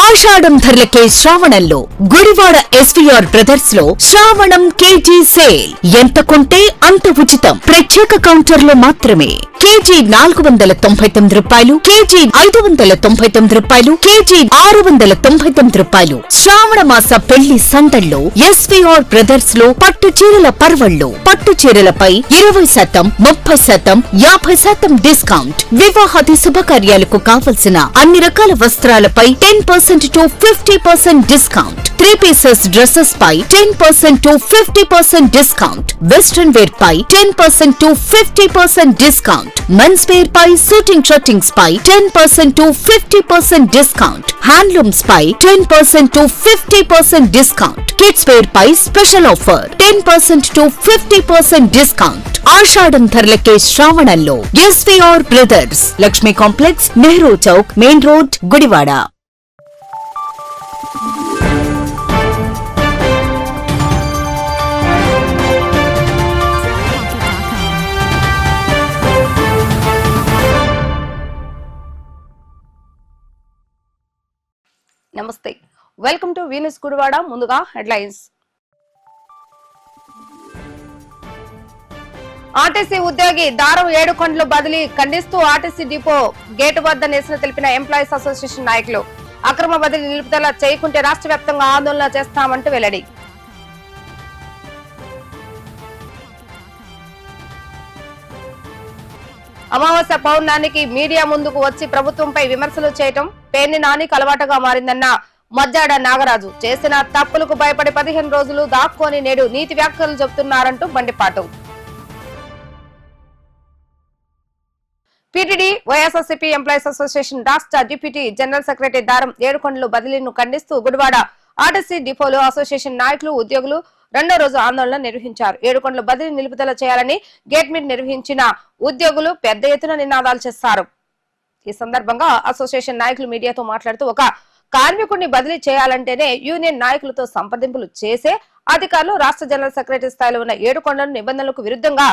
ఆషాఢం ధరలకే శ్రావణంలో గుడివాడ ఎస్వీఆర్ బ్రదర్స్లో శ్రావణం KG sale. ఎంత కొంటే అంత ఉచితం. ప్రత్యేక కౌంటర్లో మాత్రమే. కేజీ నాలుగు వందల తొంభై తొమ్మిది రూపాయలు కేజీ ఐదు వందల తొంభై తొమ్మిది రూపాయలు కేజీ ఆరు వందల తొంభై తొమ్మిది రూపాయలు. శ్రావణ మాస పెళ్ళి సందల్లో ఎస్వీఆర్ బ్రదర్స్లో పట్టు చీరల పర్వళ్ళు పట్టు చీరలపై ఇరవై శాతం ముప్పై శాతం యాభై శాతం డిస్కౌంట్. వివాహాది శుభకార్యాలకు కావలసిన అన్ని రకాల వస్త్రాలపై ten percent to fifty percent discount. Three pieces dresses pi ten percent to fifty percent discount. Western wear pi ten percent to fifty percent discount. Men's wear pi suiting shirtings pi ten percent to fifty percent discount handlooms pi ten percent to fifty percent discount kids wear pi special offer ten percent to fifty percent discount ఆషాఢం ధరలకే శ్రావణంలో SVR brothers Lakshmi complex Nehru Chowk main road Gudivada నమస్తే. Welcome to Venus Gudivada ముందుగా headlines RTC ఉద్యోగి దారం ఏడు కొండలు బదిలీ ఖండిస్తూ RTC depot gate వద్ద నిరసన తెలిపిన ఎంప్లాయీస్ అసోసియేషన్ నాయకులు. అక్రమ బదిలీ నిలుపుదల చేయకుంటే రాష్ట్ర వ్యాప్తంగా ఆందోళన చేస్తామంటూ వెల్లడి. అమావాస్య పౌర్ణానికి మీడియా ముందుకు వచ్చి ప్రభుత్వంపై విమర్శలు చేయటం పేర్ని నానికి అలవాటుగా మారిందన్న మజ్జాడ నాగరాజు. చేసిన తప్పులకు భయపడి పదిహేను రోజులు దాక్కొని నేడు నీతి వ్యాఖ్యలు చెబుతున్నారంటూ బండిపాటు పీటీడీ వైఎస్ఆర్సీపీ ఎంప్లాయీస్ అసోసియేషన్ రాష్ట్ర deputy general secretary Daram Yedukondalu బదిలీను ఖండిస్తూ గుడివాడ ఆర్టీసీ డిపోలో అసోసియేషన్ నాయకులు ఉద్యోగులు రెండో రోజు ఆందోళన నిర్వహించారు. ఏడుకొండలు బదిలీ నిలుపుదల చేయాలని గేట్ మీట్ నిర్వహించిన ఉద్యోగులు పెద్ద ఎత్తున నినాదాలు చేస్తారు. ఈ సందర్భంగా అసోసియేషన్ నాయకులు మీడియాతో మాట్లాడుతూ ఒక కార్మికుడిని బదిలీ చేయాలంటేనే యూనియన్ నాయకులతో సంప్రదింపులు చేసే అధికారులు రాష్ట్ర జనరల్ సెక్రటరీ స్థాయిలో ఉన్న ఏడు కొండల నిబంధనలకు విరుద్ధంగా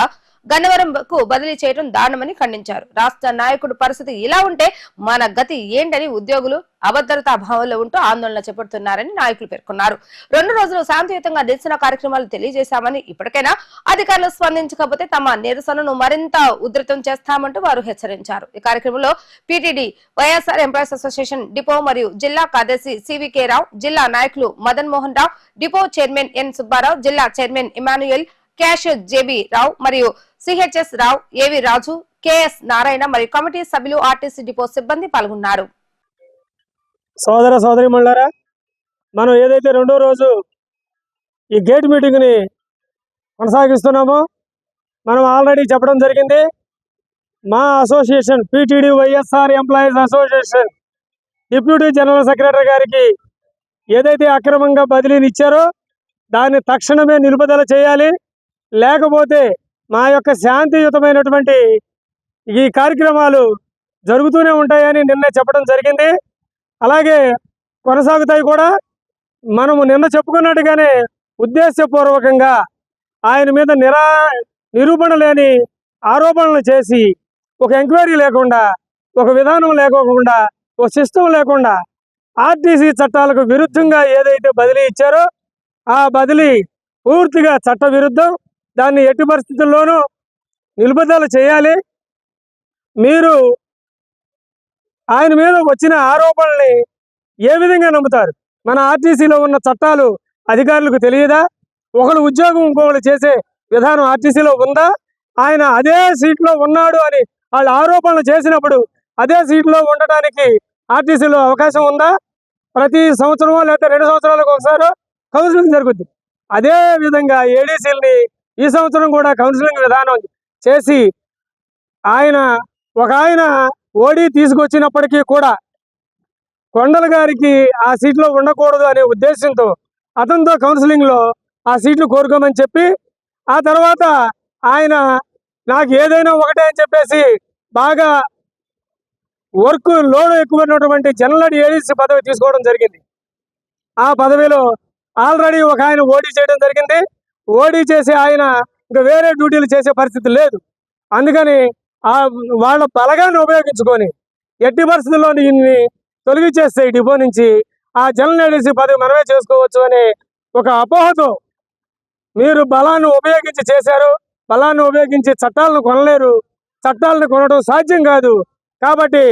గన్నవరంకు బదిలీ చేయడం దారుణమని ఖండించారు. రాష్ట్ర నాయకుడు పరిస్థితి ఇలా ఉంటే మన గతి ఏంటని ఉద్యోగులు అభద్రతా భావంలో ఉంటూ ఆందోళన చేపడుతున్నారని నాయకులు పేర్కొన్నారు. రెండు రోజులు శాంతియుతంగా నిరసన కార్యక్రమాలు తెలియజేశామని ఇప్పటికైనా అధికారులు స్పందించకపోతే తమ నిరసనను మరింత ఉధృతం చేస్తామంటూ వారు హెచ్చరించారు. ఈ కార్యక్రమంలో PTD YSR employees association depot మరియు జిల్లా కార్యదర్శి సివికే రావు జిల్లా నాయకులు Madan Mohan Rao depot chairman N Subbarao జిల్లా చైర్మన్ ఇమానుయల్ క్యాష్ జేబీ రావు మరియు సిహెచ్ఎస్ రావు ఏవి రాజు కెఎస్ నారాయణ మరియు కమిటీ సభ్యులు ఆర్టీసీ డిపో సిబ్బంది పాల్గొన్నారు. సోదర సోదరి మనం ఏదైతే రెండో రోజు ఈ గేట్ మీటింగ్ని కొనసాగిస్తున్నామో మనం ఆల్రెడీ చెప్పడం జరిగింది మా association PTD YSR employees association deputy general secretary గారికి ఏదైతే అక్రమంగా బదిలీని ఇచ్చారో దాన్ని తక్షణమే నిలుపుదల చేయాలి. లేకపోతే మా యొక్క శాంతియుతమైనటువంటి ఈ కార్యక్రమాలు జరుగుతూనే ఉంటాయని నిన్న చెప్పడం జరిగింది. అలాగే కొనసాగుతాయి కూడా. మనము నిన్న చెప్పుకున్నట్టుగానే ఉద్దేశపూర్వకంగా ఆయన మీద నిరా నిరూపణ లేని ఆరోపణలు చేసి ఒక ఎంక్వైరీ లేకుండా ఒక విధానం లేకోకుండా ఒక సిస్టమ్ లేకుండా ఆర్టీసీ చట్టాలకు విరుద్ధంగా ఏదైతే బదిలీ ఇచ్చారో ఆ బదిలీ పూర్తిగా చట్ట విరుద్ధం దాన్ని ఎట్టి పరిస్థితుల్లోనూ నిలుపుదల చేయాలి. మీరు ఆయన మీద వచ్చిన ఆరోపణల్ని ఏ విధంగా నమ్ముతారు? మన ఆర్టీసీలో ఉన్న చట్టాలు అధికారులకు తెలియదా? ఒకళ్ళు ఉద్యోగం ఇంకొకళ్ళు చేసే విధానం ఆర్టీసీలో ఉందా? ఆయన అదే సీట్లో ఉన్నాడు అని వాళ్ళు ఆరోపణలు చేసినప్పుడు అదే సీట్లో ఉండటానికి ఆర్టీసీలో అవకాశం ఉందా? ప్రతి సంవత్సరమో లేకపోతే రెండు సంవత్సరాలకు ఒకసారి కౌన్సిలింగ్ జరుగుద్ది. అదే విధంగా ఏడీసీలని ఈ సంవత్సరం కూడా కౌన్సిలింగ్ విధానం చేసి ఆయన ఒక ఆయన ఓడి తీసుకొచ్చినప్పటికీ కూడా కొండల గారికి ఆ సీట్లో ఉండకూడదు అనే ఉద్దేశంతో అతనితో కౌన్సిలింగ్లో ఆ సీట్లు కోరుకోమని చెప్పి ఆ తర్వాత ఆయన నాకు ఏదైనా ఒకటే అని చెప్పేసి బాగా వర్క్ లోడ్ ఎక్కువ ఉన్నటువంటి జనరల్ ఏడీసీ పదవి తీసుకోవడం జరిగింది. ఆ పదవిలో ఆల్రెడీ ఒక ఆయన ఓడి చేయడం జరిగింది. ఓడీ చేసి ఆయన ఇంకా వేరే డ్యూటీలు చేసే పరిస్థితి లేదు. అందుకని ఆ వాళ్ళ బలగాన్ని ఉపయోగించుకొని ఎట్టి పరిస్థితుల్లో ఇన్ని తొలగిచ్చేస్తే డిపో నుంచి ఆ జనరల్ ఏడీసీ పదవి మనమే చేసుకోవచ్చు అనే ఒక అపోహతో మీరు బలాన్ని ఉపయోగించి చేశారు బలాన్ని ఉపయోగించి చట్టాలను కొనలేరు చట్టాలను కొనడం సాధ్యం కాదు. కాబట్టి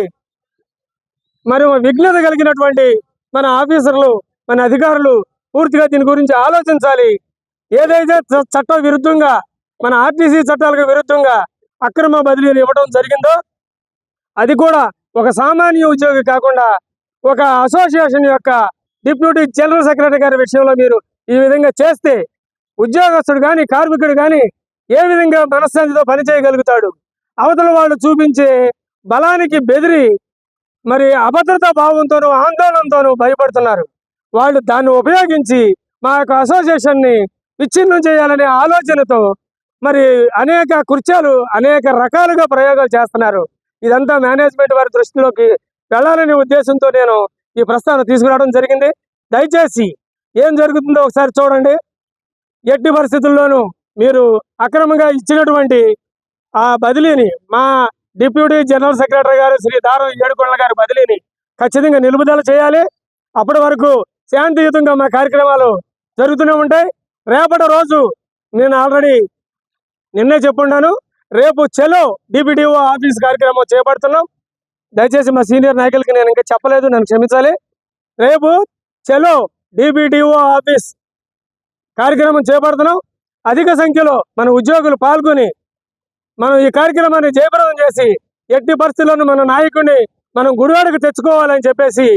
మరి విఘ్నత కలిగినటువంటి మన ఆఫీసర్లు మన అధికారులు పూర్తిగా దీని గురించి ఆలోచించాలి. ఏదైతే చ- చట్ట విరుద్ధంగా మన ఆర్టీసీ చట్టాలకు విరుద్ధంగా అక్రమ బదిలీలు ఇవ్వడం జరిగిందో అది కూడా ఒక సామాన్య ఉద్యోగి కాకుండా ఒక అసోసియేషన్ యొక్క డిప్యూటీ జనరల్ సెక్రటరీ గారి విషయంలో మీరు ఈ విధంగా చేస్తే ఉద్యోగస్తుడు కానీ కార్మికుడు కానీ ఏ విధంగా మనశ్శాంతితో పనిచేయగలుగుతాడు? అవతల వాళ్ళు చూపించే బలానికి బెదిరి మరి అభద్రతా భావంతోనూ ఆందోళనతోనూ భయపడుతున్నారు. వాళ్ళు దాన్ని ఉపయోగించి మా యొక్క అసోసియేషన్ని విచ్ఛిన్నం చేయాలనే ఆలోచనతో మరి అనేక కుర్చీలు అనేక రకాలుగా ప్రయోగాలు చేస్తున్నారు. ఇదంతా మేనేజ్మెంట్ వారి దృష్టిలోకి వెళ్ళాలనే ఉద్దేశంతో నేను ఈ ప్రస్తావన తీసుకురావడం జరిగింది. దయచేసి ఏం జరుగుతుందో ఒకసారి చూడండి. ఎట్టి పరిస్థితుల్లోనూ మీరు అక్రమంగా ఇచ్చినటువంటి ఆ బదిలీని మా డిప్యూటీ జనరల్ సెక్రటరీ గారు శ్రీ దారం ఏడుకొండల గారి బదిలీని ఖచ్చితంగా నిలుపుదల చేయాలి. అప్పటి వరకు శాంతియుతంగా మా కార్యక్రమాలు జరుగుతూనే ఉంటాయి. రేపటి రోజు నేను ఆల్రెడీ నిన్నే చెప్పుండాను. రేపు చలో డిబిడిఓ ఆఫీస్ కార్యక్రమం చేపడుతున్నాం. దయచేసి మా సీనియర్ నాయకులకి నేను ఇంకా చెప్పలేదు నన్ను క్షమించాలి. రేపు చలో డిబిడిఓ ఆఫీస్ కార్యక్రమం చేపడుతున్నాం. అధిక సంఖ్యలో మన ఉద్యోగులు పాల్గొని మనం ఈ కార్యక్రమాన్ని జయప్రదం చేసి ఎట్టి పరిస్థితుల్లోనూ మన నాయకుడిని మనం గుడివాడకు తెచ్చుకోవాలని చెప్పేసి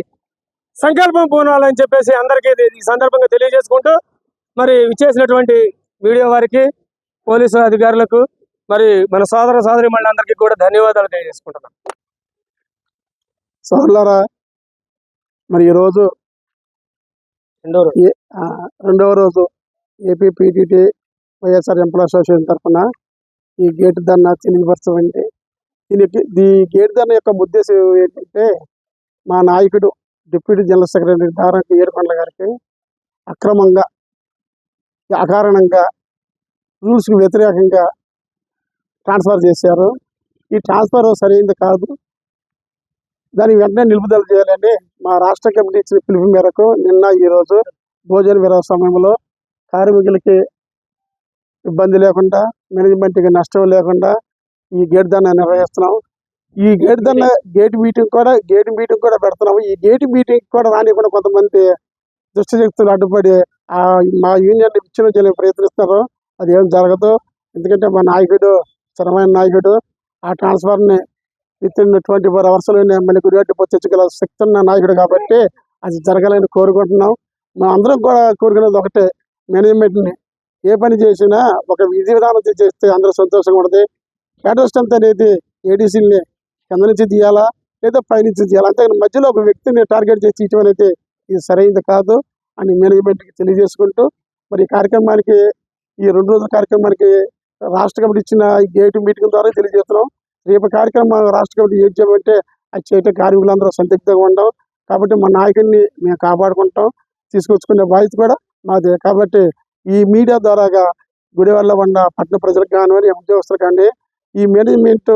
సంకల్పం పూనాలని చెప్పేసి అందరికీ ఈ సందర్భంగా తెలియజేసుకుంటూ మరి విచ్చేసినటువంటి మీడియా వారికి పోలీసు అధికారులకు మరి మన సోదర సోదరి అందరికీ కూడా ధన్యవాదాలు తెలియజేసుకుంటున్నాం సోదరులారా మరి ఈరోజు రెండో రోజు. రెండవ రోజు AP PTT YSR employee association తరఫున ఈ గేట్ ధర్నా తెలియపరచమండి దీనికి ఈ గేట్ ధర్నా యొక్క ఉద్దేశం ఏంటంటే మా నాయకుడు డిప్యూటీ జనరల్ సెక్రటరీ దారంకి ఏడుకొండల గారికి అక్రమంగా అకారణంగా రూల్స్కి వ్యతిరేకంగా ట్రాన్స్ఫర్ చేశారు. ఈ ట్రాన్స్ఫర్ సరైనది కాదు. దాన్ని వెంటనే నిలుపుదల చేయాలని మా రాష్ట్ర కమిటీ ఇచ్చిన పిలుపు మేరకు నిన్న ఈరోజు భోజన విరామ సమయంలో కార్మికులకి ఇబ్బంది లేకుండా మేనేజ్మెంట్కి నష్టం లేకుండా ఈ గేట్ దాన్ని నిర్వహిస్తున్నాం. ఈ గేట్ దాన్ని గేట్ మీటింగ్ కూడా గేట్ మీటింగ్ కూడా పెడుతున్నాము. ఈ గేట్ మీటింగ్ కూడా రానివ్వకుండా కొంతమంది దుష్టశక్తులు అడ్డుపడి మా యూనియన్ విచ్ఛిన్నం చేయడానికి ప్రయత్నిస్తారు అది ఏం జరగదు. ఎందుకంటే మా నాయకుడు స్థిరమైన నాయకుడు ఆ ట్రాన్స్ఫర్ని విత్ ఇన్ ట్వంటీ ఫోర్ అవర్స్లోనే మళ్ళీ గుడిగడ్డ తెచ్చగల శక్తి ఉన్న నాయకుడు కాబట్టి అది జరగాలని కోరుకుంటున్నాం. మేము అందరం కూడా కోరుకునేది ఒకటే మేనేజ్మెంట్ని ఏ పని చేసినా ఒక విధి విధానం చేస్తే అందరూ సంతోషంగా ఉంటుంది. క్యాటర్ స్ట్రెంత్ అనేది ఏడీసీని కింద నుంచి తీయాలా లేదా పైనుంచి తీయాలా? అంతే మధ్యలో ఒక వ్యక్తిని టార్గెట్ చేసి ఇవ్వడం ఇది సరైనది కాదు. అని మేనేజ్మెంట్కి తెలియజేసుకుంటూ మరి ఈ కార్యక్రమానికి ఈ రెండు రోజుల కార్యక్రమానికి రాష్ట్ర కమిటీ ఇచ్చిన గేట్ మీటింగ్ ద్వారా తెలియజేస్తున్నాం. రేపు కార్యక్రమం రాష్ట్ర కమిటీ ఏం చేయమంటే అది చేయటం కార్మికులందరూ సందిగ్ధంగా ఉండం. కాబట్టి మా నాయకుడిని మేము కాపాడుకుంటాం. తీసుకొచ్చుకునే బాధ్యత కూడా మాదే. కాబట్టి ఈ మీడియా ద్వారాగా గుడివాళ్ళ ఉన్న పట్టణ ప్రజలకు కానివ్వండి ఉద్యోగస్తులు కానీ ఈ మేనేజ్మెంట్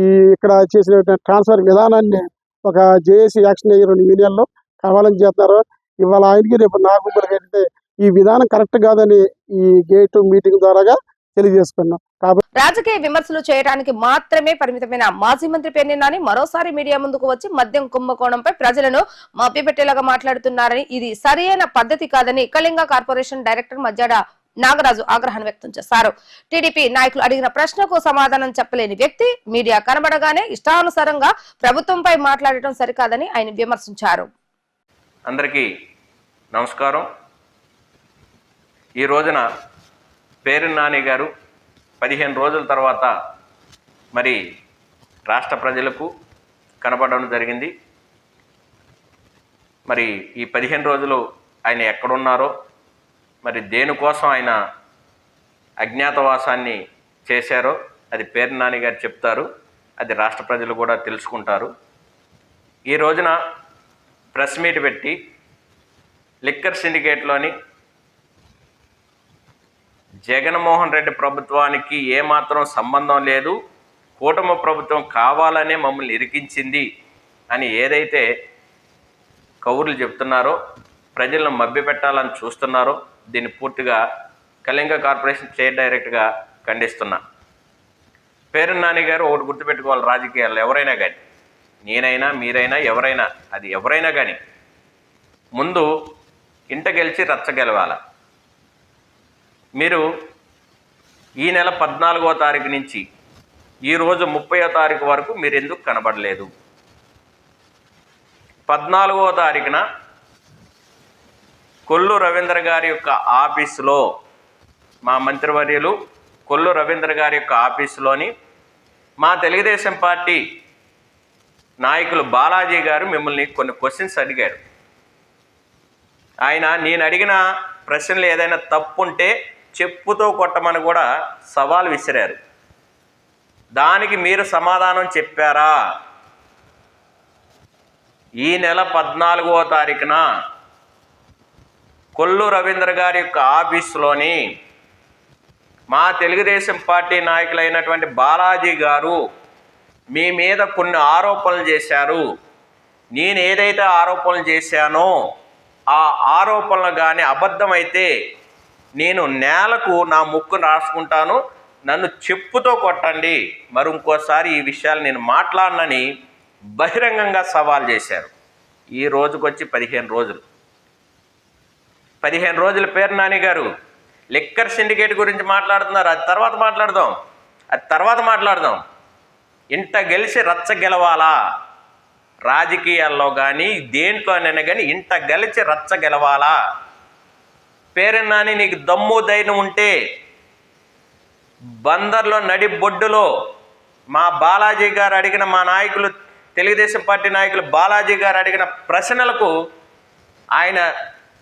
ఈ ఇక్కడ చేసిన ట్రాన్స్ఫర్ విధానాన్ని ఒక జేఏసీ యాక్షన్ అయ్యి రెండు యూనియన్లు కావాలని చేస్తున్నారు. ఇవాళ ఆయనకి రేపు నాకు అయితే ఈ విధానం కరెక్ట్ కాదని ఈ గేట్ మీటింగ్ ద్వారాగా తెలియజేసుకున్నాం. కాబట్టి రాజకీయ విమర్శలు చేయడానికి మాత్రమే పరిమితమైన మాజీ మంత్రి పేర్ని నాని మరోసారి మీడియా ముందుకు వచ్చి మద్యం కుంభకోణంపై ప్రజలను మభ్యపెట్టేలాగా మాట్లాడుతున్నారని ఇది సరియైన పద్ధతి కాదని కళింగ కార్పొరేషన్ డైరెక్టర్ మధ్యాడ నాగరాజు ఆగ్రహం వ్యక్తం చేశారు. టీడీపీ నాయకులు అడిగిన ప్రశ్నకు సమాధానం చెప్పలేని వ్యక్తి మీడియా కనబడగానే ఇష్టానుసారంగా ప్రభుత్వంపై మాట్లాడటం సరికాదని ఆయన విమర్శించారు. అందరికీ నమస్కారం. ఈ రోజున పేరు నాని గారు పదిహేను రోజుల తర్వాత మరి రాష్ట్ర ప్రజలకు కనపడడం జరిగింది. మరి ఈ పదిహేను రోజులు ఆయన ఎక్కడున్నారో మరి దేనికోసం ఆయన అజ్ఞాతవాసాన్ని చేశారో అది పేరు నాని గారు చెప్తారు. అది రాష్ట్ర ప్రజలు కూడా తెలుసుకుంటారు. ఈ రోజున ప్రెస్ మీట్ పెట్టి లిక్కర్ సిండికేట్లోని జగన్మోహన్ రెడ్డి ప్రభుత్వానికి ఏమాత్రం సంబంధం లేదు కూటమి ప్రభుత్వం కావాలనే మమ్మల్ని ఇరికించింది అని ఏదైతే కౌరులు చెప్తున్నారో ప్రజలను మభ్యపెట్టాలని చూస్తున్నారో దీన్ని పూర్తిగా కళింగ కార్పొరేషన్ స్టేట్ డైరెక్ట్గా ఖండిస్తున్నా. పేరు నాని గారు ఒకటి గుర్తుపెట్టుకోవాలి రాజకీయాల్లో ఎవరైనా కానీ. నేనైనా మీరైనా ఎవరైనా అది ఎవరైనా కానీ ముందు ఇంట గెలిచి రచ్చ గెలవాల? మీరు ఈ నెల పద్నాలుగో తారీఖు నుంచి ఈరోజు ముప్పయో తారీఖు వరకు మీరు ఎందుకు కనబడలేదు? పద్నాలుగో తారీఖున కొల్లు రవీంద్ర గారి యొక్క ఆఫీసులో మా మంత్రివర్యులు కొల్లు రవీంద్ర గారి యొక్క ఆఫీసులోని మా తెలుగుదేశం పార్టీ నాయకులు బాలాజీ గారు మిమ్మల్ని కొన్ని క్వశ్చన్స్ అడిగారు. ఆయన నేను అడిగిన ప్రశ్నలు ఏదైనా తప్పు ఉంటే చెప్పుతో కొట్టమని కూడా సవాల్ విసిరారు. దానికి మీరు సమాధానం చెప్పారా? ఈ నెల పద్నాలుగవ తారీఖున కొల్లు రవీంద్ర గారి యొక్క ఆఫీసులోని మా తెలుగుదేశం పార్టీ నాయకులైనటువంటి బాలాజీ గారు మీ మీద కొన్ని ఆరోపణలు చేశారు. నేను ఏదైతే ఆరోపణలు చేశానో ఆ ఆరోపణలు కానీ అబద్ధమైతే నేను నేలకు నా ముక్కు రాసుకుంటాను. నన్ను చెప్పుతో కొట్టండి. మరి ఇంకోసారి ఈ విషయాలు నేను మాట్లాడనని బహిరంగంగా సవాల్ చేశారు. ఈ రోజుకొచ్చి పదిహేను రోజులు. పదిహేను రోజుల పేరు నాని గారు లిక్కర్ సిండికేట్ గురించి మాట్లాడుతున్నారు. అది తర్వాత మాట్లాడదాం. అది తర్వాత మాట్లాడదాం. ఇంట గెలిచి రచ్చ గెలవాలా? రాజకీయాల్లో కానీ దేంట్లోనైనా కానీ ఇంట గెలిచి రచ్చ గెలవాలా? పేరున్నాని నీకు దమ్ము ధైర్యం ఉంటే బందర్లో నడి బొడ్డులో మా బాలాజీ గారు అడిగిన మా నాయకులు తెలుగుదేశం పార్టీ నాయకులు బాలాజీ గారు అడిగిన ప్రశ్నలకు ఆయన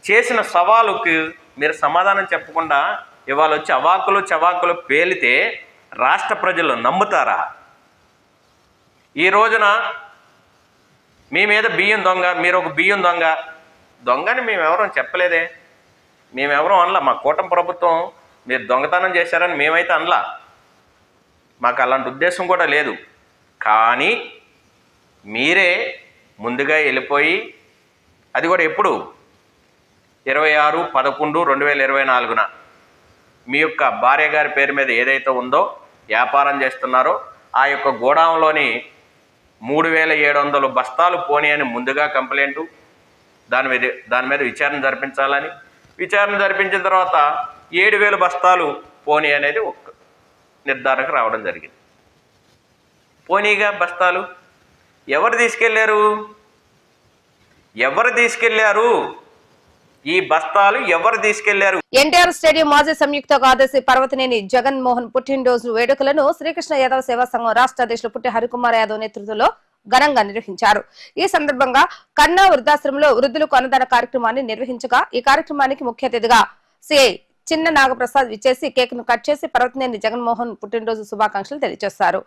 చేసిన సవాలుకి మీరు సమాధానం చెప్పకుండా ఇవాళ వచ్చి అవాకులు చవాకులు పేలితే రాష్ట్ర ప్రజలు నమ్ముతారా? ఈ రోజున మీ మీద బియ్యం దొంగ మీరు ఒక బియ్యం దొంగ. దొంగని మేము చెప్పలేదే. మేమెవరం అనలా. మా కూటమి ప్రభుత్వం మీరు దొంగతనం చేశారని మేమైతే అనలా. మాకు అలాంటి ఉద్దేశం కూడా లేదు. కానీ మీరే ముందుగా వెళ్ళిపోయి అది కూడా ఎప్పుడు? ఇరవై ఆరు పదకొండు రెండు వేల ఇరవై నాలుగున. మీ యొక్క భార్య గారి పేరు మీద ఏదైతే ఉందో వ్యాపారం చేస్తున్నారో ఆ యొక్క గోడౌన్లోని మూడు వేల ఏడు వందలు బస్తాలు పోనీ అని ముందుగా కంప్లైంటు. దాని మీద దాని మీద విచారణ జరిపించాలని. విచారణ జరిపించిన తర్వాత ఏడు వేల బస్తాలు పోనీ అనేది ఒక నిర్ధారణకు రావడం జరిగింది. పోనీగా బస్తాలు ఎవరు తీసుకెళ్ళారు ఎవరు తీసుకెళ్ళారు ఈ బస్తాలు ఎవరు తీసుకెళ్ళారు? ఎన్టీఆర్ స్టేడియం మాజీ సంయుక్త కార్యదర్శి పర్వతనేని జగన్మోహన్ పుట్టినరోజు వేడుకలను శ్రీకృష్ణ యాదవ్ సేవా సంఘం రాష్ట్ర అధ్యక్షులు పుట్టి హరికుమార్ యాదవ్ నేతృత్వంలో ఘనంగా నిర్వహించారు. ఈ సందర్భంగా కన్నా వృద్ధాశ్రమంలో వృద్ధులకు అన్నదాన కార్యక్రమాన్ని నిర్వహించగా ఈ కార్యక్రమానికి ముఖ్య అతిథిగా సిఐ చిన్న నాగప్రసాద్ విచ్చేసి కేక్ను కట్ చేసి పర్వతనేని జగన్మోహన్ పుట్టినరోజు శుభాకాంక్షలు తెలియజేశారు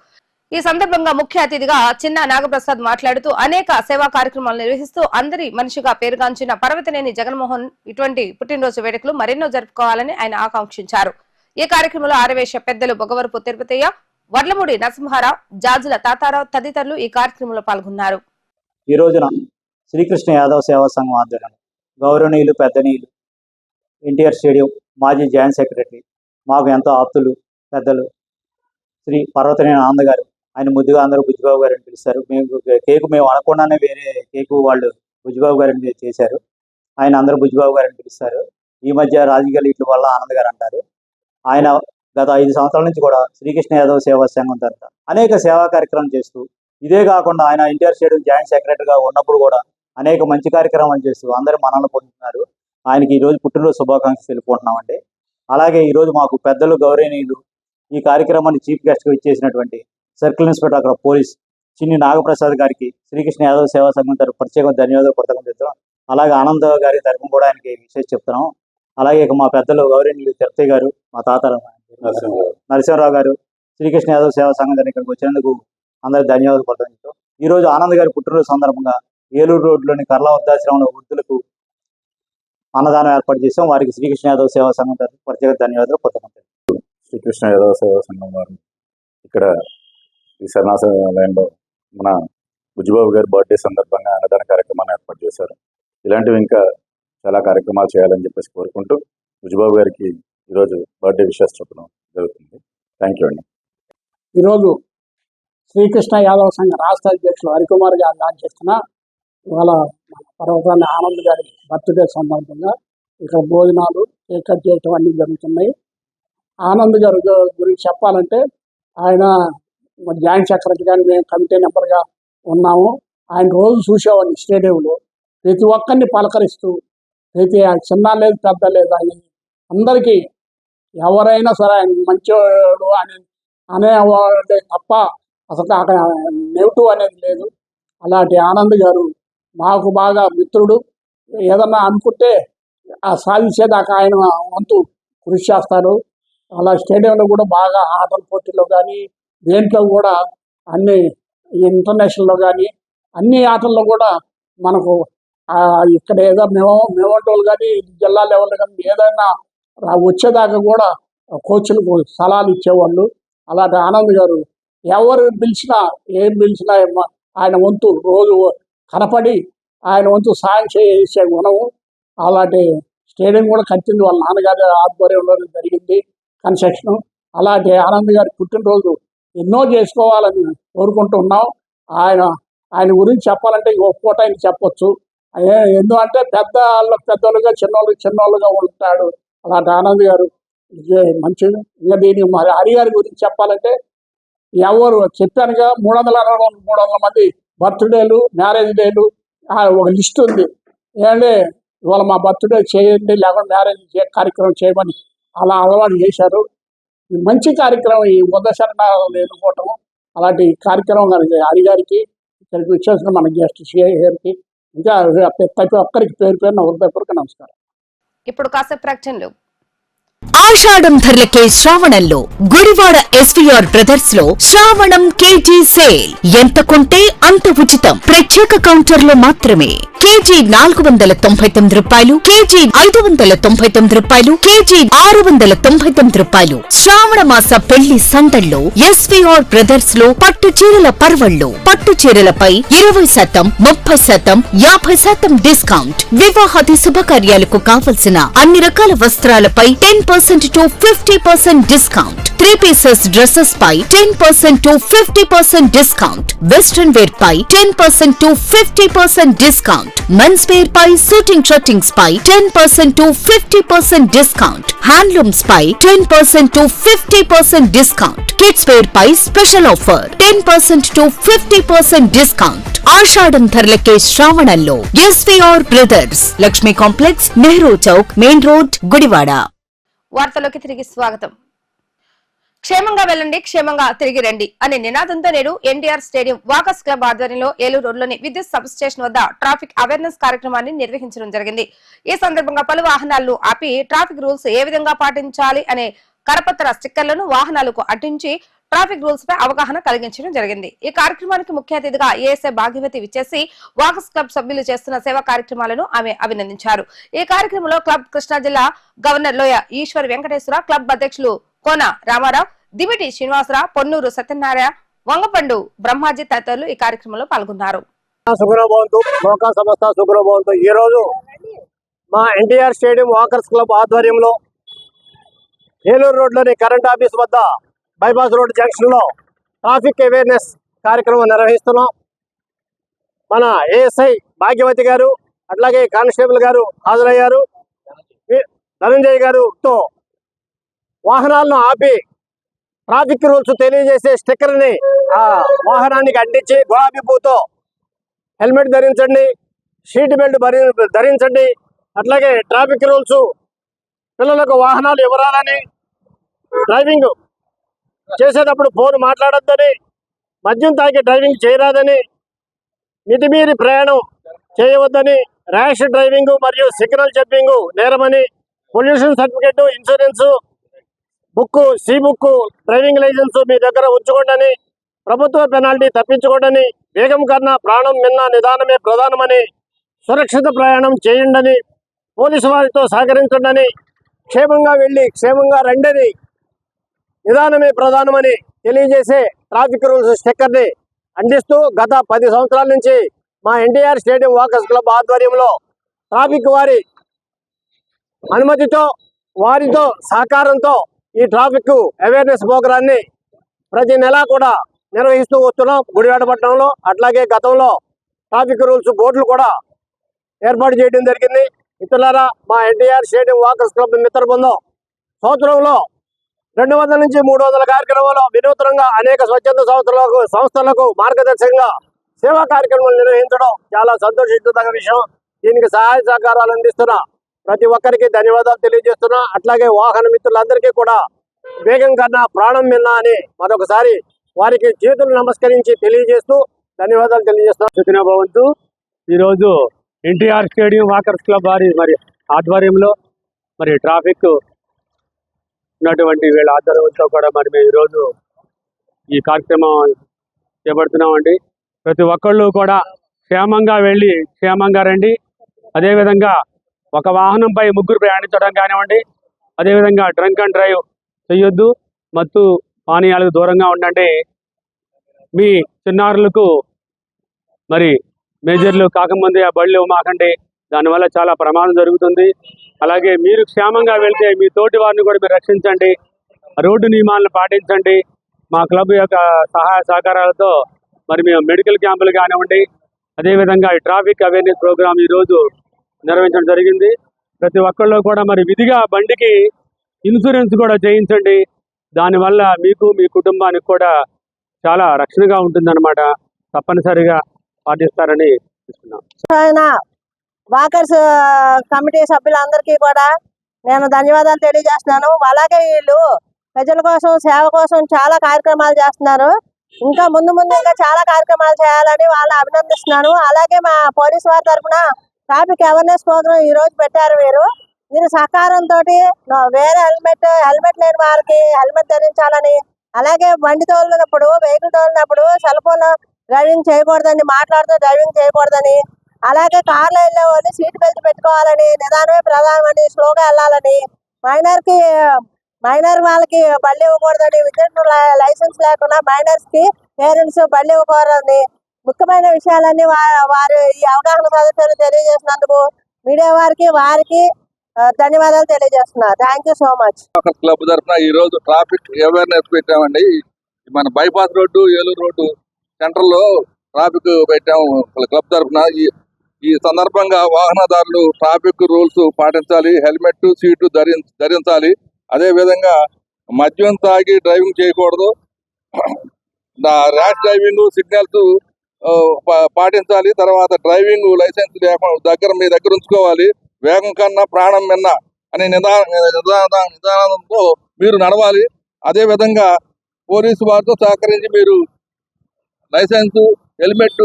ఈ సందర్భంగా ముఖ్య అతిథిగా చిన్న నాగప్రసాద్ మాట్లాడుతూ అనేక సేవా కార్యక్రమాలు నిర్వహిస్తూ అందరి మనిషిగా పేరుగాంచిన పర్వతనేని జగన్మోహన్ ఇటువంటి పుట్టినరోజు వేడుకలు మరెన్నో జరుపుకోవాలని ఆయన ఆకాంక్షించారు. ఈ కార్యక్రమంలో ఆరవేశ పెద్దలు బొగవరపు తిరుపతయ్య వర్లముడి నరసింహారావు జాజుల తాతారావు తదితరులు ఈ కార్యక్రమంలో పాల్గొన్నారు. ఈ రోజున శ్రీకృష్ణ యాదవ్ సేవా సంఘం ఆధ్వర్యంలో గౌరవనీయులు పెద్దనీయులు ఎన్టీఆర్ స్టేడియం మాజీ జాయింట్ సెక్రటరీ మాకు ఎంతో ఆప్తులు పెద్దలు శ్రీ పర్వతనేని ఆనంద్ గారు ఆయన ముద్దుగా అందరూ బుజ్జిబాబు గారు అని పిలుస్తారు మేము కేకు మేము అనకుండానే వేరే కేకు వాళ్ళు బుజ్జిబాబు గారు చేశారు. ఆయన అందరూ బుజ్జిబాబు గారు అని పిలుస్తారు ఈ మధ్య రాజకీయాలు ఇట్ల వల్ల ఆనంద్ గారు అంటారు. ఆయన గత ఐదు సంవత్సరాల నుంచి కూడా శ్రీకృష్ణ యాదవ్ సేవా సంఘం తరఫున అనేక సేవా కార్యక్రమం చేస్తూ ఇదే కాకుండా ఆయన ఎన్టీఆర్ స్టేడియం జాయింట్ సెక్రటరీగా ఉన్నప్పుడు కూడా అనేక మంచి కార్యక్రమాలు చేస్తూ అందరూ మనల్ని పొందుతున్నారు. ఆయనకి ఈ రోజు పుట్టినరోజు శుభాకాంక్షలు తెలుపుకుంటున్నామండి. అలాగే ఈ రోజు మాకు పెద్దలు గౌరవనీయులు ఈ కార్యక్రమాన్ని చీఫ్ గెస్ట్గా ఇచ్చేసినటువంటి సర్కిల్ ఇన్స్పెక్టర్ అక్కడ పోలీస్ చిన్ని నాగప్రసాద్ గారికి శ్రీకృష్ణ యాదవ్ సేవా సంఘం తరఫు ప్రత్యేక ధన్యవాదాలు కృతజ్ఞతలు చెప్తున్నాం. అలాగే ఆనంద్ గారి తరఫున కూడా ఆయనకి విశేష చెప్తున్నాం. అలాగే ఇక మా పెద్దలు గౌరవనీయులు తిరుపతి గారు మా తాత నరసింహరావు గారు. శ్రీకృష్ణ యాదవ్ సేవా సంఘం దగ్గర ఇక్కడికి వచ్చినందుకు అందరికి ధన్యవాదాలు కృతజ్ఞతలు ఈ రోజు ఆనంద్ గారి పుట్టినరోజు సందర్భంగా ఏలూరు రోడ్లోని కర్లా వృద్ధాశ్రమంలో వృద్ధులకు అన్నదానం ఏర్పాటు చేసాం వారికి శ్రీకృష్ణ యాదవ్ సేవా సంఘం తరఫున ప్రత్యేక ధన్యవాదాలు కృతజ్ఞతలు శ్రీకృష్ణ యాదవ సేవా సంఘం వారు ఇక్కడ ఈ శరణాలయంలో మన బుజ్జిబాబు గారి బర్త్డే సందర్భంగా అన్నదాన కార్యక్రమాన్ని ఏర్పాటు చేశారు. ఇలాంటివి ఇంకా చాలా కార్యక్రమాలు చేయాలని చెప్పేసి కోరుకుంటూ బుజ్జిబాబు గారికి ఈరోజు బర్త్డే విషయాస్ చెప్పడం జరుగుతుంది. థ్యాంక్ యూ అండి. ఈరోజు శ్రీకృష్ణ యాదవ సంఘ రాష్ట్ర అధ్యక్షులు హరికుమార్ గారు లాంచ్ చేస్తున్న ఇవాళ పర్వతాన్ని ఆనంద్ గారి బర్త్డే సందర్భంగా ఇక్కడ భోజనాలు కేక్ కట్ చేయటం అన్నీ జరుగుతున్నాయి. ఆనంద్ గారి గురించి చెప్పాలంటే ఆయన మరి జాయింట్ సెక్రటరీ కానీ మేము కమిటీ మెంబర్గా ఉన్నాము. ఆయన రోజు చూసేవాడిని స్టేడియంలో ప్రతి ఒక్కరిని పలకరిస్తూ ప్రతి చిన్న లేదు పెద్ద లేదు ఆయన అందరికీ ఎవరైనా సరే ఆయన మంచివాడు అని అనేవాడే తప్ప అసలు అక్కడ నెగిటివ్ అనేది లేదు. అలాంటి ఆనంద్ గారు మాకు బాగా మిత్రుడు. ఏదన్నా అనుకుంటే ఆ సాధించేదాకా ఆయన వంతు కృషి చేస్తారు అలా స్టేడియంలో కూడా బాగా ఆటల పోటీల్లో కానీ దేంట్లో కూడా అన్ని ఇంటర్నేషనల్లో కానీ అన్ని ఆటల్లో కూడా మనకు ఆ, ఇక్కడ ఏదో మేము మేమంటోళ్ళు కానీ జిల్లా లెవెల్ కానీ ఏదైనా వచ్చేదాకా కూడా కోచ్లకు సలహాలు ఇచ్చేవాళ్ళు. అలాంటి ఆనంద్ గారు ఎవరు పిలిచినా ఏం పిలిచినా ఆయన వంతు రోజు కనపడి ఆయన వంతు సాయం చేసే గుణము. అలాంటి స్టేడియం కూడా కట్టింది వాళ్ళ నాన్నగారి ఆధ్వర్యంలో జరిగింది కన్స్ట్రక్షన్. అలాంటి ఆనంద్ గారి పుట్టినరోజు ఎన్నో చేసుకోవాలని కోరుకుంటున్నాం ఆయన ఆయన గురించి చెప్పాలంటే ఒక పూట ఆయన చెప్పొచ్చు. ఏ- ఎందుకంటే పెద్ద వాళ్ళ పెద్దోళ్ళుగా చిన్నోళ్ళు చిన్నోళ్ళుగా ఉంటాడు. అలాంటి ఆనంద్ గారు. ఇది మంచిది ఇంకా దీని మరి హరిగారి గురించి చెప్పాలంటే ఎవరు చెప్పానుగా మూడు వందల అరవై మూడు వందల మంది బర్త్డేలు మ్యారేజ్ డేలు ఆ, ఒక లిస్ట్ ఉంది. ఏంటంటే ఇవాళ మా బర్త్డే చేయండి లేకుండా మ్యారేజ్ చే కార్యక్రమం చేయమని అలా అలవాటు చేశారు. ఈ మంచి కార్యక్రమం ఈ ఉదశరణ ఎన్నుకోవటం అలాంటి కార్యక్రమం కనుక హరిగారికి ఇక్కడికి వచ్చేసిన మన గెస్ట్ గారికి ఇంకా ప్రతి ఒక్కరికి పేరు పేరున హృదయపూర్వక నమస్కారం. ఇప్పుడు కాసేపు ప్రకటనలు. ఆషాఢం ధరలకే శ్రావణంలో గుడివాడ ఎస్వీఆర్ బ్రదర్స్లో శ్రావణం కేజీ సేల్. ఎంత కొంటే అంత ఉచితం. ప్రత్యేక కౌంటర్లో మాత్రమే. కేజీ నాలుగు వందల తొంభై తొమ్మిది రూపాయలు కేజీ ఐదు వందల తొంభై తొమ్మిది రూపాయలు కేజీ ఆరు వందల తొంభై తొమ్మిది రూపాయలు. శ్రావణ మాస పెళ్ళి సందల్లో ఎస్వీఆర్ బ్రదర్స్లో పట్టు చీరల పర్వళ్ళు పట్టు చీరలపై ఇరవై శాతం ముప్పై శాతం యాభై శాతం డిస్కౌంట్. వివాహాది శుభకార్యాలకు కావలసిన అన్ని రకాల వస్త్రాలపై ten percent percent to fifty percent discount three pieces dresses pi ten percent to fifty percent discount western wear pi ten percent to fifty percent discount men's wear pi suiting shirtings pi ten percent to fifty percent discount handlooms pi ten percent to fifty percent discount kids wear pi special offer ten percent to fifty percent discount ఆషాఢం ధరలకే శ్రావణంలో SVR brothers Lakshmi complex Nehru Chowk main road Gudivada వార్తలోకి తిరిగి స్వాగతం. క్షేమంగా వెళ్ళండి క్షేమంగా తిరిగి రండి అనే నినాదంతో నేడు ఎన్టీఆర్ స్టేడియం వాకర్స్ క్లబ్ ఆధ్వర్యంలో ఏలూరు రోడ్లోని విద్యుత్ సబ్ స్టేషన్ వద్ద ట్రాఫిక్ అవేర్నెస్ కార్యక్రమాన్ని నిర్వహించడం జరిగింది. ఈ సందర్భంగా పలు వాహనాలను ఆపి ట్రాఫిక్ రూల్స్ ఏ విధంగా పాటించాలి అనే కరపత్ర స్టిక్కర్లను వాహనాలకు అట్టించి ట్రాఫిక్ రూల్స్ పై అవగాహన కలిగించడం జరిగింది. ఈ కార్యక్రమానికి ముఖ్య అతిథిగా ఏఎస్ఐ భాగ్యవతి విచ్చేసి వాకర్స్ క్లబ్ సభ్యులు చేస్తున్న సేవా కార్యక్రమాలను ఆమె అభినందించారు. ఈ కార్యక్రమంలో క్లబ్ కృష్ణా జిల్లా గవర్నర్ లోయ ఈశ్వర్ వెంకటేశ్వర క్లబ్ అధ్యక్షులు కోన రామారావు దిమిటి శ్రీనివాసరావు పొన్నూరు సత్యనారాయణ వంగపండు బ్రహ్మాజీ తదితరులు ఈ కార్యక్రమంలో పాల్గొన్నారు. ఈ రోజు మా ఎన్టీఆర్ స్టేడియం వాకర్స్ క్లబ్ ఆధ్వర్యంలో ఏలూరు రోడ్లోని కరెంట్ ఆఫీస్ వద్ద బైపాస్ రోడ్ జంక్షన్లో ట్రాఫిక్ అవేర్నెస్ కార్యక్రమం నిర్వహిస్తున్నాం. మన ఏఎస్ఐ భాగ్యవతి గారు అట్లాగే కానిస్టేబుల్ గారు హాజరయ్యారు. ధనంజయ్ గారుతో వాహనాలను ఆపి ట్రాఫిక్ రూల్స్ తెలియజేసే స్టిక్కర్ని ఆ వాహనానికి అంటించి గులాబీ పూతో హెల్మెట్ ధరించండి సీట్ బెల్ట్ భరి- ధరించండి అట్లాగే ట్రాఫిక్ రూల్స్ పిల్లలకు వాహనాలు ఇవ్వరాలని డ్రైవింగ్ చేసేటప్పుడు ఫోన్ మాట్లాడొద్దని మద్యం తాగి డ్రైవింగ్ చేయరాదని మితిమీరి ప్రయాణం చేయవద్దని ర్యాష్ డ్రైవింగ్ మరియు signal jumping నేరమని pollution certificate insurance book C book driving licence మీ దగ్గర ఉంచుకోండి ప్రభుత్వ పెనాల్టీ తప్పించుకోండి వేగం కన్నా ప్రాణం మిన్న నిదానమే ప్రధానమని సురక్షిత ప్రయాణం చేయండి పోలీసు వారితో సహకరించండి క్షేమంగా వెళ్ళి క్షేమంగా రండని నిదానమే ప్రధానమని తెలియజేసే ట్రాఫిక్ రూల్స్ స్టిక్కర్ని అందిస్తూ గత పది సంవత్సరాల నుంచి మా ఎన్టీఆర్ స్టేడియం వాకర్స్ క్లబ్ ఆధ్వర్యంలో ట్రాఫిక్ వారి అనుమతితో వారితో సహకారంతో ఈ ట్రాఫిక్ అవేర్నెస్ ప్రోగ్రాన్ని ప్రతి నెలా కూడా నిర్వహిస్తూ వస్తున్నాం గుడివాడ పట్టణంలో. అట్లాగే గతంలో ట్రాఫిక్ రూల్స్ బోర్డులు కూడా ఏర్పాటు చేయడం జరిగింది. ఇతరులారా మా ఎన్టీఆర్ స్టేడియం వాకర్స్ క్లబ్ మిత్ర బృందం సంవత్సరంలో రెండు వందల నుంచి మూడు వందల కార్యక్రమాలు వినూత్నంగా అనేక స్వచ్ఛంద సంస్థలకు సంస్థలకు మార్గదర్శకంగా సేవా కార్యక్రమాలు నిర్వహించడం చాలా సంతోషించదగ్గ విషయం. దీనికి సహాయ సహకారాలు అందిస్తున్న ప్రతి ఒక్కరికి ధన్యవాదాలు తెలియజేస్తున్నా. అట్లాగే వాహన మిత్రులందరికీ కూడా వేగం కన్నా ప్రాణం విన్నా అని మరొకసారి వారికి చేతులు నమస్కరించి తెలియజేస్తూ ధన్యవాదాలు తెలియజేస్తున్నా. సుఖిన భవంతు. ఈరోజు ఎన్టీఆర్ స్టేడియం వాకర్స్ క్లబ్ వారి మరి ఆధ్వర్యంలో మరి ట్రాఫిక్ ఉన్నటువంటి వీళ్ళ ఆధ్వర్యంతో కూడా మరి మేము ఈరోజు ఈ కార్యక్రమం చేపడుతున్నామండి. ప్రతి ఒక్కళ్ళు కూడా క్షేమంగా వెళ్ళి క్షేమంగా రండి. అదేవిధంగా ఒక వాహనంపై ముగ్గురు ప్రయాణించడం కానివ్వండి అదేవిధంగా డ్రంక్ అండ్ డ్రైవ్ చేయొద్దు. మత్తు పానీయాలకు దూరంగా ఉండండి. మీ చిన్నారులకు మరి మేజర్లు కాకముందే ఆ బళ్ళు మాకండి దానివల్ల చాలా ప్రమాదం జరుగుతుంది. అలాగే మీరు క్షేమంగా వెళ్తే మీ తోటి వారిని కూడా మీరు రక్షించండి. రోడ్డు నియమాలను పాటించండి. మా క్లబ్ యొక్క సహాయ సహకారాలతో మరి మేము మెడికల్ క్యాంపులు కానివ్వండి అదేవిధంగా ఈ ట్రాఫిక్ అవేర్నెస్ ప్రోగ్రామ్ ఈరోజు నిర్వహించడం జరిగింది. ప్రతి ఒక్కళ్ళు కూడా మరి విధిగా బండికి ఇన్సూరెన్స్ కూడా చేయించండి. దానివల్ల మీకు మీ కుటుంబానికి కూడా చాలా రక్షణగా ఉంటుందన్నమాట. తప్పనిసరిగా పాటిస్తారని చూస్తున్నాం వాకర్స్ కమిటీ సభ్యులందరికీ కూడా నేను ధన్యవాదాలు తెలియజేస్తున్నాను. అలాగే వీళ్ళు ప్రజల కోసం సేవ కోసం చాలా కార్యక్రమాలు చేస్తున్నారు. ఇంకా ముందు ముందు ఇంకా చాలా కార్యక్రమాలు చేయాలని వాళ్ళు అభినందిస్తున్నాను. అలాగే మా పోలీస్ వారి తరఫున ట్రాఫిక్ అవేర్నెస్ ప్రోగ్రామ్ ఈ రోజు పెట్టారు మీరు. మీరు సహకారంతో వేరే హెల్మెట్ హెల్మెట్ లేని వారికి హెల్మెట్ ధరించాలని అలాగే బండి తోలినప్పుడు వెహికల్ తోలినప్పుడు సెల్ ఫోన్ డ్రైవింగ్ చేయకూడదని మాట్లాడుతూ డ్రైవింగ్ చేయకూడదని అలాగే కార్లో వెళ్ళే వాళ్ళు సీట్ బెల్ట్ పెట్టుకోవాలని నిదానమే ప్రధానమని స్లోగా వెళ్ళాలని మైనర్కి మైనర్ వాళ్ళకి బళ్ళు ఇవ్వకూడదని విద్యుత్ లైసెన్స్ లేకుండా మైనర్స్కి పేరెంట్స్ బళ్ళు ఇవ్వకూడదని ముఖ్యమైన విషయాలన్నీ వా- వారు ఈ అవగాహన సదస్సులు తెలియజేసినందుకు మీడియా వారికి వారికి ధన్యవాదాలు తెలియజేస్తున్నారు thank you so much. Club తరఫున ఈ రోజు ట్రాఫిక్ అవేర్నెస్ పెట్టామండి. మన బైపాస్ రోడ్డు ఏలూరు రోడ్డు సెంటర్లో ట్రాఫిక్ పెట్టాము. క్లబ్ తరఫున ఈ సందర్భంగా వాహనదారులు ట్రాఫిక్ రూల్స్ పాటించాలి హెల్మెట్ సీటు ధరి ధరించాలి. అదే విధంగా మద్యం తాగి డ్రైవింగ్ చేయకూడదు. ర్యాష్ డ్రైవింగ్ సిగ్నల్స్ పాటించాలి. తర్వాత డ్రైవింగ్ లైసెన్స్ లేకుండా దగ్గర మీ దగ్గర ఉంచుకోవాలి. వేగం కన్నా ప్రాణం మిన్న అనే నిదా నిదాన నిదానంతో మీరు నడవాలి. అదే విధంగా పోలీసు వారితో సహకరించి మీరు లైసెన్స్ హెల్మెట్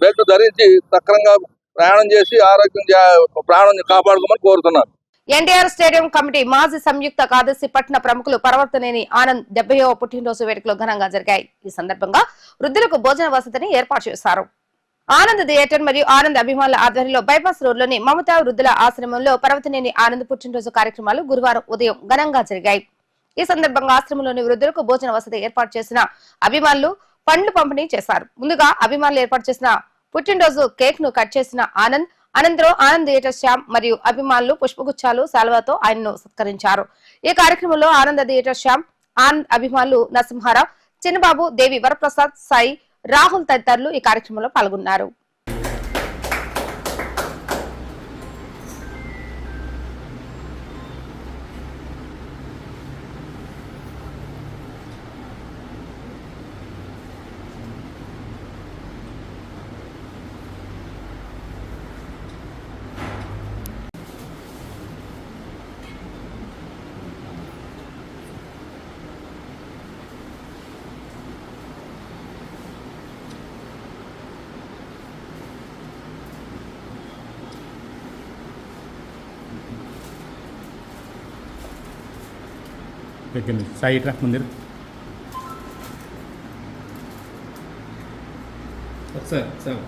బెల్ట్ ధరించి సక్రంగా ప్రయాణం చేసి ఆరోగ్యం ప్రాణం కాపాడుకోమని కోరుతున్నాను. ఎన్టీఆర్ స్టేడియం కమిటీ మాజీ సంయుక్త కార్యదర్శి పట్టణ ప్రముఖులు పరవర్తనేని ఆనంద్ డెబ్బైవ పుట్టినరోజు వేడుకలు ఘనంగా జరిగాయి. ఈ సందర్భంగా వృద్ధులకు భోజన వసతిని ఏర్పాటు చేశారు. ఆనంద్ థియేటర్ మరియు ఆనంద్ అభిమానుల ఆధ్వర్యంలో బైపాస్ రోడ్లోని మమతా వృద్ధుల ఆశ్రమంలో పర్వతనేని ఆనంద్ పుట్టినరోజు కార్యక్రమాలు గురువారం ఉదయం ఘనంగా జరిగాయి. ఈ సందర్భంగా ఆశ్రమంలోని వృద్ధులకు భోజన వసతి ఏర్పాటు చేసిన అభిమానులు పండ్లు పంపిణీ చేశారు. ముందుగా అభిమానులు ఏర్పాటు చేసిన పుట్టినరోజు కేక్ను కట్ చేసిన ఆనంద్ అనంతరం ఆనంద్ థియేటర్ శ్యామ్ మరియు అభిమానులు పుష్పగుచ్చాలు శాల్వాతో ఆయనను సత్కరించారు. ఈ కార్యక్రమంలో ఆనంద్ థియేటర్ శ్యామ్ ఆనంద్ అభిమానులు నరసింహారావు చిన్నబాబు దేవి వరప్రసాద్ సాయి రాహుల్ తదితరులు ఈ కార్యక్రమంలో పాల్గొన్నారు. దగ్గర నుంచి సాయి ఇట్రా ముందర సార్ సార్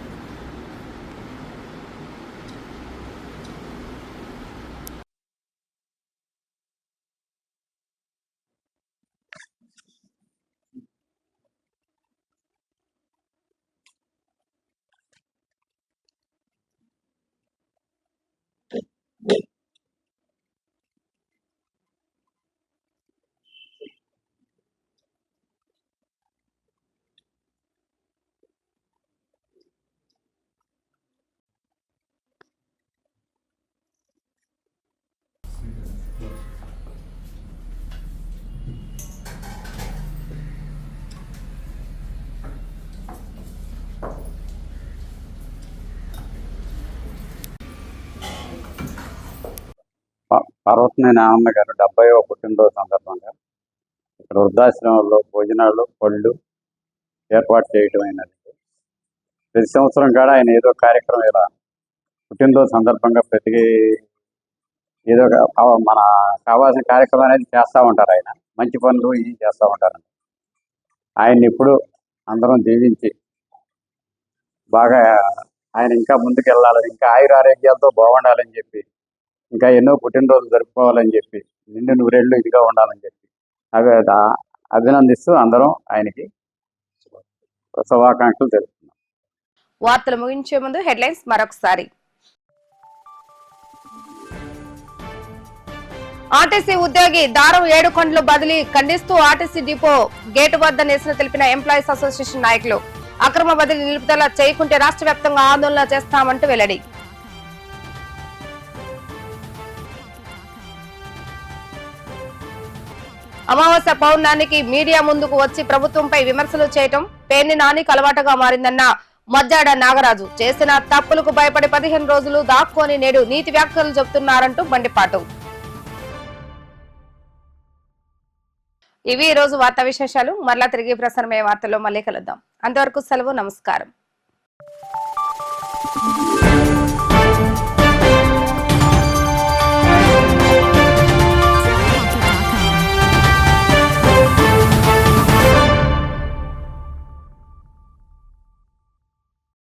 పర్వతనేని ఆనంద గారు డెబ్బైవ పుట్టినరోజు సందర్భంగా ఇక్కడ వృద్ధాశ్రమంలో భోజనాలు పళ్ళు ఏర్పాటు చేయటం అయినది. ప్రతి సంవత్సరం కూడా ఆయన ఏదో కార్యక్రమం ఇలా పుట్టినరోజు సందర్భంగా ప్రతి ఏదో మన కావాల్సిన కార్యక్రమం అనేది చేస్తూ ఉంటారు ఆయన. మంచి పనులు ఇవి చేస్తూ ఉంటారు. ఆయన్ని ఇప్పుడు అందరం దీవించి బాగా ఆయన ఇంకా ముందుకు వెళ్ళాలని ఇంకా ఆయురారోగ్యాలతో బాగుండాలని చెప్పి ఇంకా ఎన్నో పుట్టినరోజులు జరుపుకోవాలని చెప్పి నిండు నూరేళ్ళు ఇదిగా ఉండాలని చెప్పి. అవి అభినందిస్తూ అందరం ఆయనకి శుభాకాంక్షలు తెలుపుతున్నాం. వార్తలు ముగించే ముందు హెడ్లైన్స్ మరొకసారి. ఆర్టీసీ ఉద్యోగి దారం ఏడు కొండలు బదిలీ ఖండిస్తూ ఆర్టీసీ డిపో గేటు వద్ద నిరసన తెలిపిన ఎంప్లాయీస్ అసోసియేషన్ నాయకులు. అక్రమ బదిలీ నిలుపుదల చేయకుంటే రాష్ట్ర వ్యాప్తంగా ఆందోళన చేస్తామంటూ వెల్లడి. అమావాస్య పౌర్ణానికి మీడియా ముందుకు వచ్చి ప్రభుత్వంపై విమర్శలు చేయటం పేర్ని నానికి అలవాటుగా మారిందన్న మజ్జాడ నాగరాజు. చేసిన తప్పులకు భయపడి పదిహేను రోజులు దాక్కొని నేడు నీతి వ్యాఖ్యలు చెబుతున్నారంటూ బండిపాటు ఇవి ఈ రోజు వార్తా విశేషాలు. మరలా తిరిగి ప్రసారమయ్యే వార్తల్లో మళ్ళీ కలుద్దాం. అంతవరకు సెలవు నమస్కారం.